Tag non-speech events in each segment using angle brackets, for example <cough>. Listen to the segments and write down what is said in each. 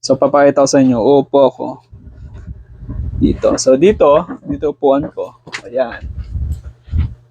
So, papakita ko sa inyo. Uupo ako. Dito. So, dito, dito upuan ko. Ayan.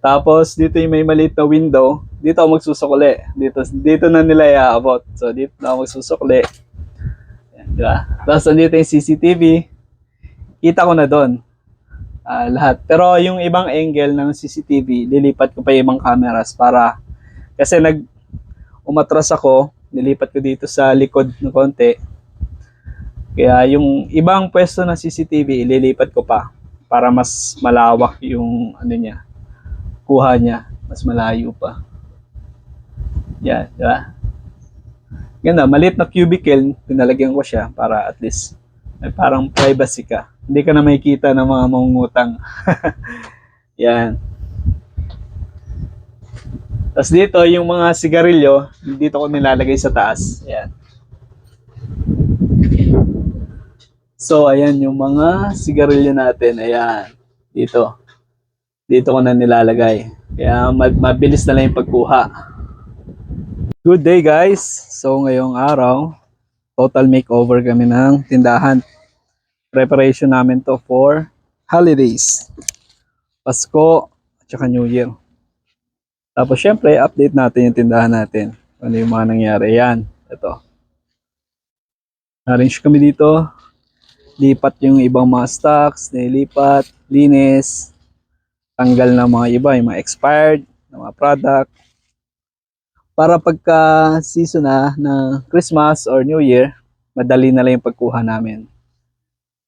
Tapos, dito yung may maliit na window. Dito ako magsusukli. Dito, dito na nila iaabot. So, dito na ako magsusukli. Ayan, di ba? Tapos, nandito yung CCTV. Kita ko na doon. Ah, lahat. Pero yung ibang angle ng CCTV, lilipat ko pa yung ibang cameras para kasi nag umatras ako, nilipat ko dito sa likod ng konti. Kaya yung ibang pwesto ng CCTV, ililipat ko pa para mas malawak yung ano niya, kuha niya, mas malayo pa. Yan, di ba? Ganda, maliit na cubicle, pinalagyan ko siya para at least may parang privacy ka. Hindi ka na makikita ng mga mangungutang. <laughs> Yan. Tapos dito, yung mga sigarilyo, dito ko nilalagay sa taas. Yan. So, ayan yung mga sigarilyo natin. Ayan. Dito. Dito ko na nilalagay. Kaya ma- mabilis na lang yung pagkuha. Good day guys! So, ngayong araw, total makeover kami ng tindahan. Preparation namin to for holidays. Pasko at saka New Year. Tapos syempre, update natin yung tindahan natin. Ano yung mga nangyari. Yan, ito. Arrange kami dito. Lipat yung ibang mga stocks, nilipat, linis, tanggal na mga iba, yung mga expired, na mga product. Para pagka season na na Christmas or New Year, madali na lang yung pagkuha namin.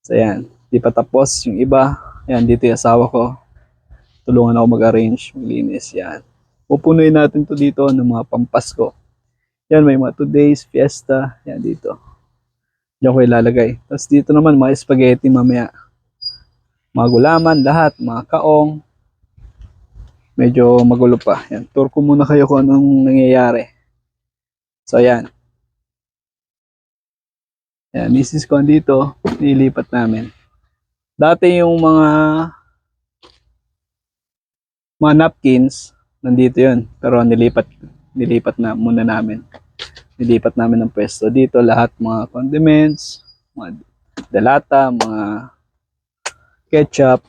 So yan, di pa tapos yung iba. Yan, dito yung asawa ko. Tulungan ako mag-arrange, maglinis yan. Pupunuin natin to dito ng mga pampasko. Yan, may mga two days, fiesta. Yan, dito. Diyan ko ilalagay. Tapos dito naman, mga spaghetti mamaya. Mga gulaman, lahat. Mga kaong. Medyo magulo pa. Yan, tour ko muna kayo kung anong nangyayari. So, yan. Yan, misis ko dito. Nilipat namin. Dati yung mga mga napkins, nandito yun. Pero nilipat, nilipat na muna namin. Nilipat namin ng pwesto. Dito lahat mga condiments, mga delata, mga ketchup.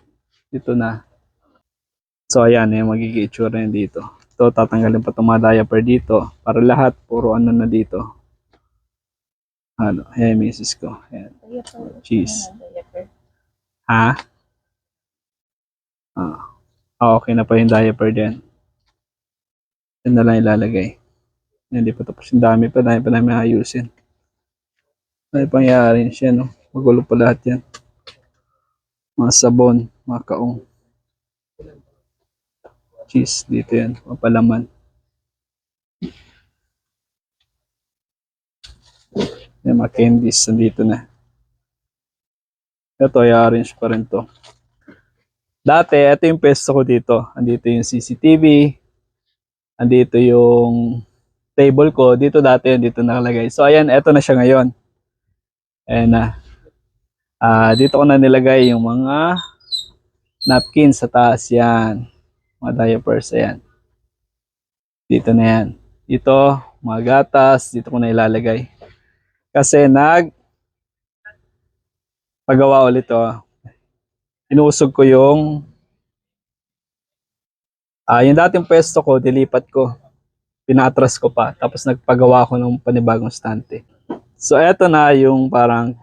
Dito na. So ayan, yung magiging itsura yun dito. Ito, tatanggalin pa itong mga diaper dito. Para lahat, puro ano na dito. Ano, ayan, misis ko. Ayan. Cheese. Ha? Ah. Ah, okay na pa yung diaper din. Yan na lang ilalagay. Hindi pa tapos yung dami pa, dami pa namin ayusin. Ano pangyayari siya, no? Magulo pa lahat yan. Mga sabon, mga kaong. Cheese, dito yan. Mga palaman. Yan, mga candies, nandito na. Ito, i-arrange pa rin to. Dati, ito yung pesto ko dito. Andito yung CCTV. Andito yung table ko. Dito dati yun, dito nakalagay. So, ayan, eto na siya ngayon. Ayan na. Ah, dito ko na nilagay yung mga napkins sa taas. Yan. Mga diapers. Ayan. Dito na yan. Dito, mga gatas. Dito ko na ilalagay. Kasi nag pagawa ulit to. Inuusog ko yung ah yung dating pwesto ko, dilipat ko. Pinatras ko pa. Tapos nagpagawa ko ng panibagong stante. So, eto na yung parang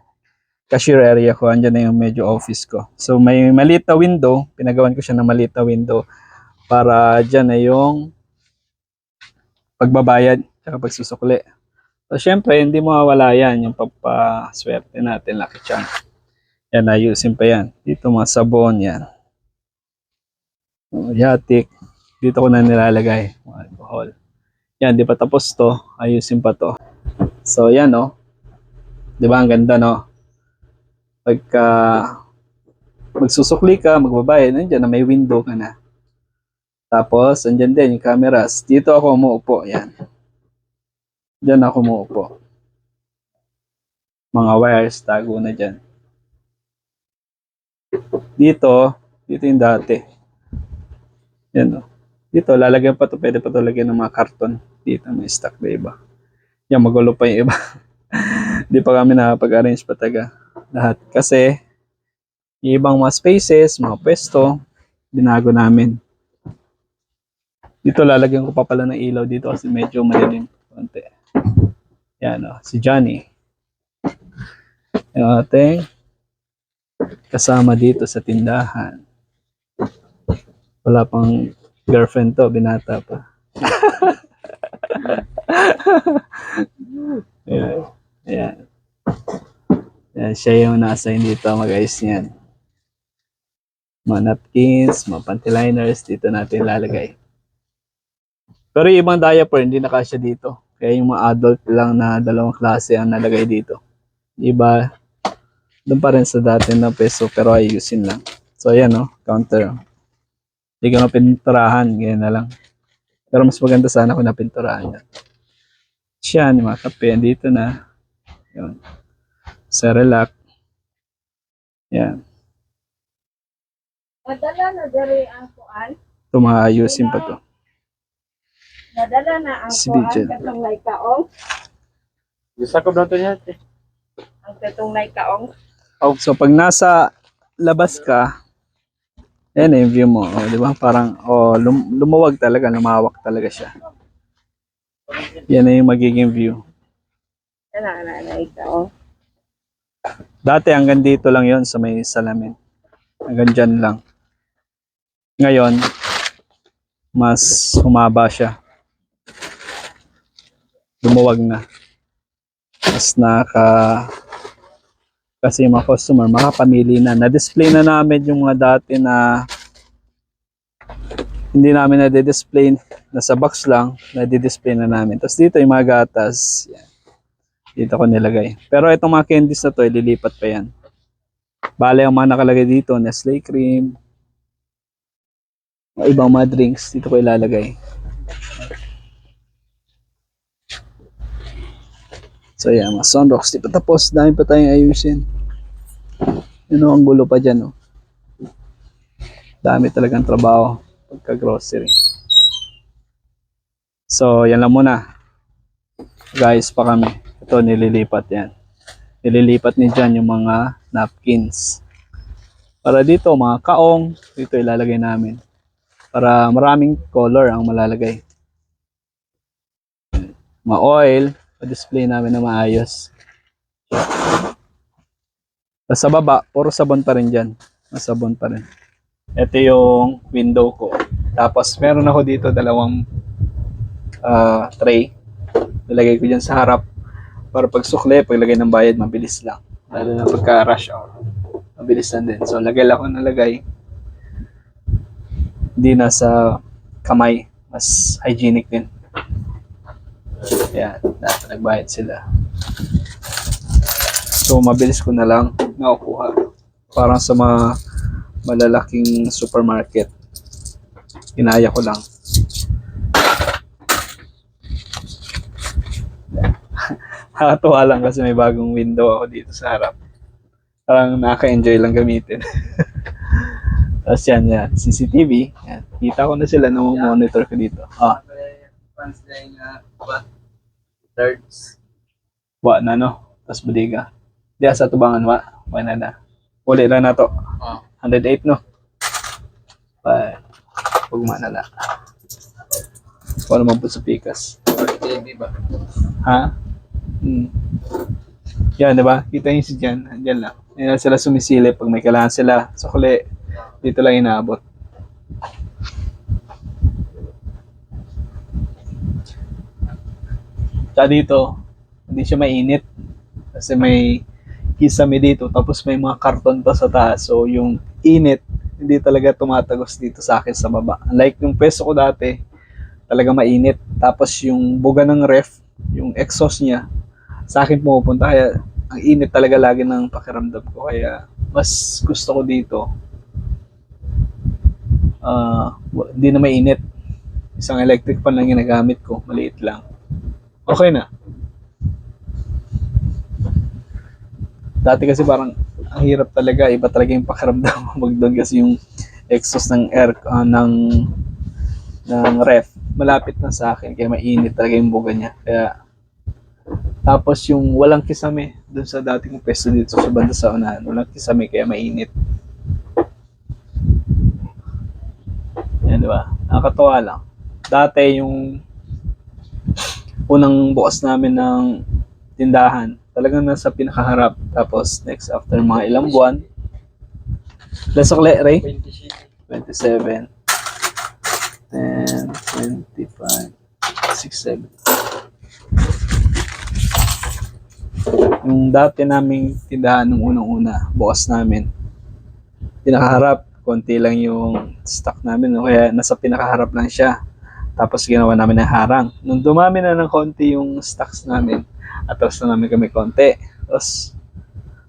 cashier area ko. Andyan na yung medyo office ko. So, may maliit na window. Pinagawan ko siya ng maliit na window para dyan na yung pagbabayad at pagsusukli. So, syempre, hindi mawawala yan. Yung papaswerte natin, Lucky Charm. Yan, ayusin pa yan. Dito mga sabon, yan. Yatik. Dito ko na nilalagay. Mga alcohol. Yan, di pa tapos to. Ayusin pa to. So, yan, no. Di ba, ang ganda, no? Pagka magsusukli ka, magbabayad, nandiyan na may window ka na. Tapos, andyan din yung cameras. Dito ako umuupo, yan. Diyan ako umuupo. Mga wires, tago na dyan. Dito, dito yung dati. Yan o. Dito, lalagyan pa to Pwede pa to lagyan ng mga karton. Dito, may stock na iba. Yan, magulo pa yung iba. <laughs> Hindi pa kami nakapag-arrange pa taga lahat. Kasi, ibang mga spaces, mga pwesto, binago namin. Dito lalagyan ko pa pala ng ilaw dito kasi medyo madilim. Konti. Yan o, si Johnny. Yung ating kasama dito sa tindahan. Wala pang girlfriend to, binata pa. <laughs> Ayan. Ayan. Ayan, siya yung na-assign dito mag-ayos niyan. Mga napkins, mga panty liners, dito natin lalagay. Pero yung ibang diaper, hindi na kasya dito. Kaya yung mga adult lang na dalawang klase ang nalagay dito. Iba, doon pa rin sa dati na peso pero ayusin lang. So ayan no, counter. Hindi ko napinturahan, ganyan na lang. Pero mas maganda sana kung napinturahan yan. Siya, yung mga kape, dito na. Yun. Sa relax. Yan. Nadala na diri ang kuan. Ito mga ayusin pa to. Nadala na ang Si kuan katong may kaong. Gusto ko na ito niya. Ang katong may kaong. So pag nasa labas ka, yan yung view mo, oh, di ba? Parang oh, lum- lumuwag talaga, lumawak talaga siya. Yan na yung magiging view. Yan ang na may kaong. Dati hanggang dito lang yon sa may salamin. Hanggang dyan lang. Ngayon, mas humaba siya. Lumuwag na. Mas naka kasi yung mga customer makapamili na. Na-display na namin yung mga dati na hindi namin na-display nasa box lang, na-display na namin. Tapos dito yung mga gatas. Yan. Dito ko nilagay. Pero itong mga candies na to, ililipat pa yan. Bale, ang mga nakalagay dito, Nestle cream, mga ibang mga drinks, dito ko ilalagay. So yan, mga sunrocks, di pa tapos, dami pa tayong ayusin. Yun o, ang gulo pa dyan, oh. Dami talagang trabaho pagka grocery. So, yan lang muna. Guys, pa kami. Ito, nililipat yan. Nililipat ni Jan yung mga napkins. Para dito, mga kaong, dito ilalagay namin. Para maraming color ang malalagay. Mga oil, pa-display namin na maayos. Sa baba, puro sabon pa rin dyan. Mas sabon pa rin. Ito yung window ko. Tapos meron ako dito dalawang ah, tray. Nilagay ko dyan sa harap para pag sukle, paglagay ng bayad, mabilis lang. Lalo na pagka rush hour. Mabilis lang din. So, lagay lang ako nalagay. Hindi na sa kamay. Mas hygienic din. Yan. Nagbayad sila. So, mabilis ko na lang nakukuha. Parang sa mga malalaking supermarket. Inaya ko lang. <laughs> Nakatuwa lang kasi may bagong window ako dito sa harap. Parang nakaka-enjoy lang gamitin. <laughs> Tapos yan, yan. CCTV. Yan. Kita ko na sila na monitor ko dito. Ah, Thirds. wa na no. Tapos budiga. Di sa tubangan wa. Wa na na. Uli lang na to. Oh. 108 no. Pa. Pugma na lang. Wala man po sa pikas. Ha? Hmm. Yan, di ba? Kita niyo si Jan. Diyan lang. Yan sila sumisilip pag may kailangan sila. Sa kuli, dito lang inaabot. Tsaka dito, hindi siya mainit. Kasi may kisame dito. Tapos may mga karton pa sa taas. So, yung init, hindi talaga tumatagos dito sa akin sa baba. Like yung peso ko dati, talaga mainit. Tapos yung buga ng ref, yung exhaust niya, sa akin pumupunta. Kaya ang init talaga lagi ng pakiramdam ko. Kaya mas gusto ko dito. ah wa- hindi na mainit. Isang electric fan lang ginagamit ko. Maliit lang. Okay na. Dati kasi parang ang hirap talaga. Iba talaga yung pakiramdam <laughs> mag doon kasi yung exhaust ng air ah, ng ng ref malapit na sa akin kaya mainit talaga yung buga niya kaya tapos yung walang kisame dun sa dating pwesto dito sa banda sa unahan. Walang kisame kaya mainit. Yan, di ba? Nakakatawa lang. Dati yung unang bukas namin ng tindahan, talagang nasa pinakaharap. Tapos next after mga ilang buwan, Lasokle, Ray? 27, 10, 25, 6, 7. Yung dati naming tindahan nung unang-una, bukas namin, pinakaharap, konti lang yung stock namin, no? kaya nasa pinakaharap lang siya. Tapos ginawa namin ng harang. Nung dumami na ng konti yung stocks namin, atras na namin kami konti. Tapos,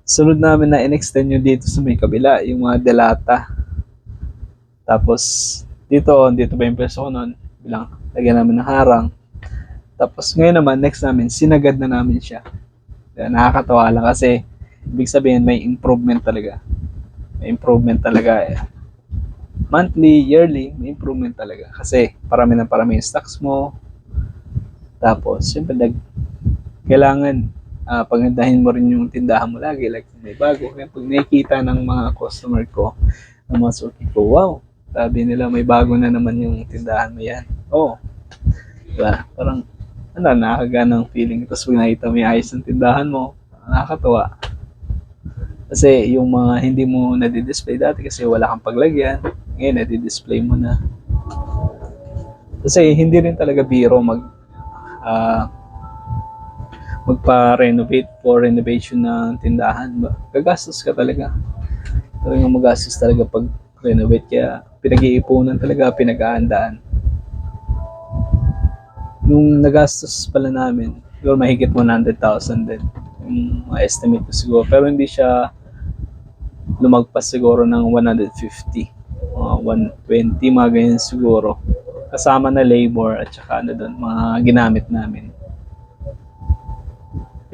sunod namin na in-extend yung dito sa may kabila, yung mga delata. Tapos, dito, dito ba yung peso ko nun? Bilang, lagyan namin ng harang. Tapos, ngayon naman, next namin, sinagad na namin siya. Nakakatawa lang kasi, ibig sabihin, may improvement talaga. May improvement talaga eh. Monthly, yearly, may improvement talaga. Kasi, parami na parami yung stocks mo. Tapos, syempre, nag, kailangan ah pagandahin mo rin yung tindahan mo lagi. Like, may bago. Kaya pag nakikita ng mga customer ko, ng mga suki ko, wow, sabi nila may bago na naman yung tindahan mo yan. Oo. Oh, diba? Parang, ano, nakakaganang feeling. Tapos pag nakita mo yung ayos ng tindahan mo, nakakatawa. Kasi yung mga hindi mo nadi-display dati kasi wala kang paglagyan, ngayon nadi-display mo na. Kasi hindi rin talaga biro mag ah, magpa-renovate for renovation ng tindahan. Ba? Gagastos ka talaga. Talagang magastos talaga pag renovate. Kaya pinag-iipunan talaga, pinag-aandaan. Nung nagastos pala namin, siguro mahigit 100,000 din. Yung estimate ko siguro. Pero hindi siya lumagpas siguro ng 150. Mga 120, mga ganyan siguro. Kasama na labor at saka ano doon, mga ginamit namin.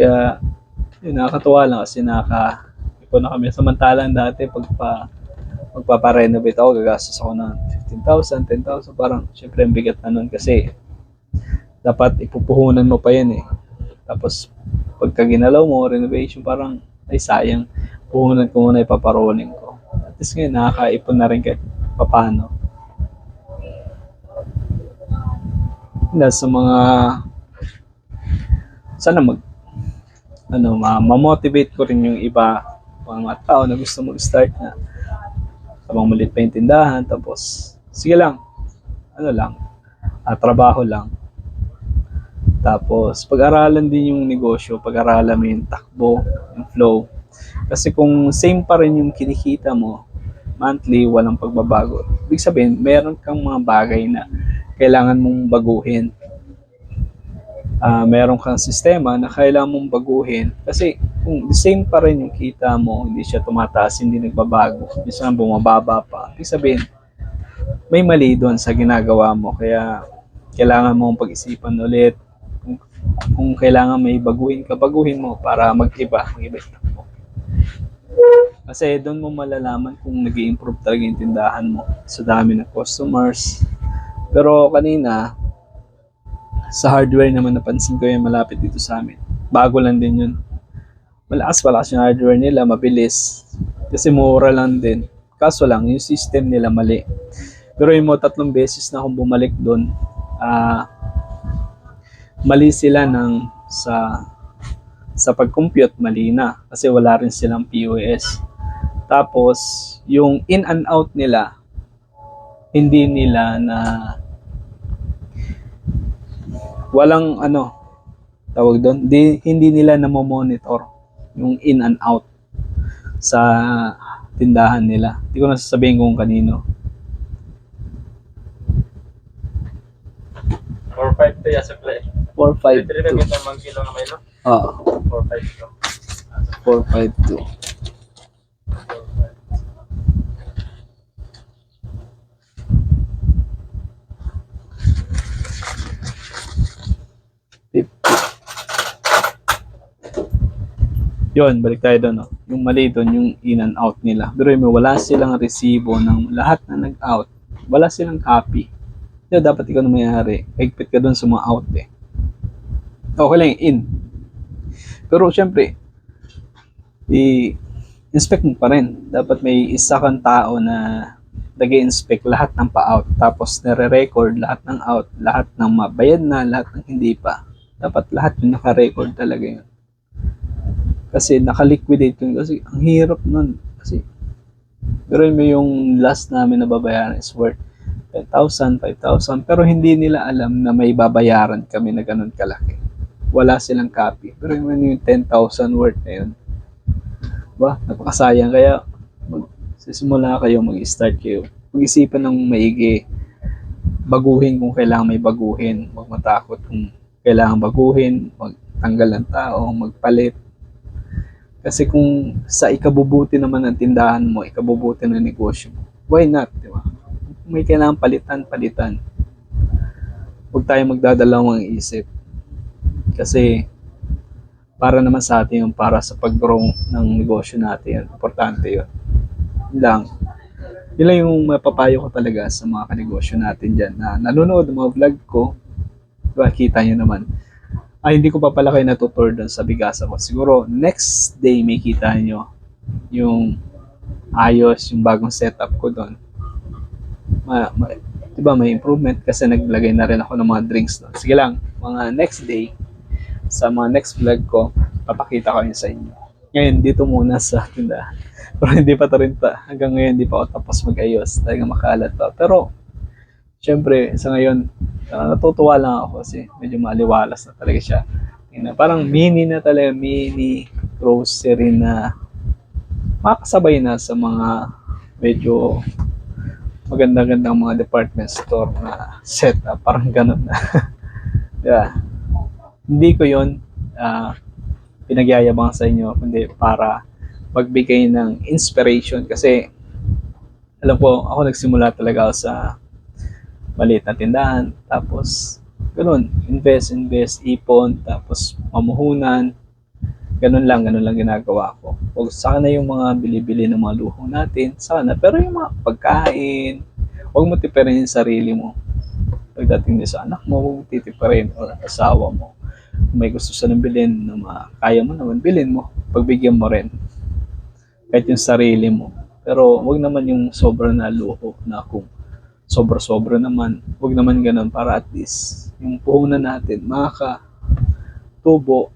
Kaya, yun, nakakatuwa lang kasi naka ipon na kami. Samantalang dati, pagpa, magpaparenovate ako, gagastos ako ng 15,000, 10,000. Parang, syempre, ang bigat na nun kasi dapat ipupuhunan mo pa yan eh. Tapos, pagka ginalaw mo, renovation, parang, ay sayang. Puhunan ko muna, ipaparoling ko. At least ngayon, nakakaipon na rin kahit papano. Nasa mga sana mag ano, ma- ma-motivate ko rin yung iba mga tao na gusto mag-start na. Habang maliit pa yung tindahan tapos sige lang ano lang ah, trabaho lang. Tapos pag-aralan din yung negosyo pag-aralan mo yung takbo yung flow. Kasi kung same pa rin yung kinikita mo monthly walang pagbabago. Ibig sabihin meron kang mga bagay na kailangan mong baguhin ah meron kang sistema na kailangan mong baguhin kasi kung the same pa rin yung kita mo, hindi siya tumataas, hindi nagbabago, minsan bumababa pa, ibig sabihin, may mali doon sa ginagawa mo, kaya kailangan mong pag-isipan ulit, kung, kung kailangan may baguhin ka, baguhin mo para mag-iba, mag-iba takbo. Kasi doon mo malalaman kung nag improve talaga yung tindahan mo sa dami ng customers. Pero kanina, sa hardware naman napansin ko yung malapit dito sa amin. Bago lang din yun. Malakas malakas yung hardware nila, mabilis. Kasi mura lang din. Kaso lang, yung system nila mali. Pero yung mo tatlong beses na akong bumalik doon, ah mali sila ng sa sa pag-compute, mali na. Kasi wala rin silang POS. Tapos, yung in and out nila, hindi nila na walang ano tawag doon di, hindi nila na monitor yung in and out sa tindahan nila hindi ko na sasabihin kung kanino 4-5 to yung supply. 452 Dito rin kita mga kilo na may no? ah 4-5 to. 452 Yun, balik tayo doon. No? Yung mali doon, yung in and out nila. Pero yung wala silang resibo ng lahat na nag-out. Wala silang copy. Kaya dapat ikaw na mayari. Higpit ka doon sa mga out eh. Okay lang in. Pero syempre, i-inspect mo pa rin. Dapat may isa kang tao na nag inspect lahat ng pa-out. Tapos nare-record lahat ng out, lahat ng mabayad na, lahat ng hindi pa. Dapat lahat yung naka-record talaga yun. Kasi naka-liquidate yun. Kasi ang hirap nun. Kasi pero mo yung last namin na babayaran is worth 10,000, 5,000. Pero hindi nila alam na may babayaran kami na ganun kalaki. Wala silang copy. Pero yun yung 10,000 worth na yun. Ba, napakasayang. Kaya mag, sisimula kayo, mag-start kayo. Mag-isipan ng maigi. Baguhin kung kailangan may baguhin. Huwag matakot kung kailangan baguhin. Magtanggal ng tao, magpalit. Kasi kung sa ikabubuti naman ng tindahan mo, ikabubuti ng negosyo mo, why not, di ba? May kailangan palitan, palitan. Huwag tayo magdadalawang isip. Kasi para naman sa atin yung para sa pag-grow ng negosyo natin. Importante yun. Yun lang. Yun lang yung mapapayo ko talaga sa mga kanegosyo natin dyan na nanonood ng mga vlog ko. Diba, kita nyo naman. Ay, hindi ko pa pala kayo natutur doon sa bigasa ko. Siguro, next day may kita nyo yung ayos, yung bagong setup ko doon. Ma, ma, diba, may improvement kasi naglagay na rin ako ng mga drinks doon. Sige lang, mga next day, sa mga next vlog ko, papakita ko yun sa inyo. Ngayon, dito muna sa tindahan. <laughs> Pero hindi pa to rin ta. Hanggang ngayon, hindi pa ako tapos mag-ayos. Talaga makalat pa. Pero, syempre, sa ngayon, ah, natutuwa lang ako kasi medyo maliwalas na talaga siya. Tingnan, parang mini na talaga, mini grocery na makakasabay na sa mga medyo maganda-gandang mga department store na setup. Parang ganun na. <laughs> yeah. Hindi ko yon ah pinagyayabang sa inyo, kundi para magbigay ng inspiration kasi alam ko, ako nagsimula talaga sa maliit na tindahan, tapos ganun, invest, invest, ipon, tapos mamuhunan, ganun lang, ganun lang ginagawa ko. Huwag sana yung mga bili-bili ng mga luho natin, sana, pero yung mga pagkain, huwag mo tipirin yung sarili mo. Pagdating din sa anak mo, huwag mo titipirin o asawa mo. Kung may gusto siya ng bilhin na mga kaya mo naman, bilhin mo. Pagbigyan mo rin. Kahit yung sarili mo. Pero wag naman yung sobra na luho na kung sobra-sobra naman. Wag naman ganun para at least yung puhunan natin makaka tubo,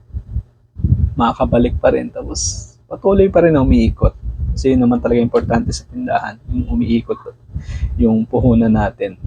makakabalik pa rin. Tapos patuloy pa rin na umiikot. Kasi yun naman talaga importante sa tindahan, yung umiikot yung puhunan natin.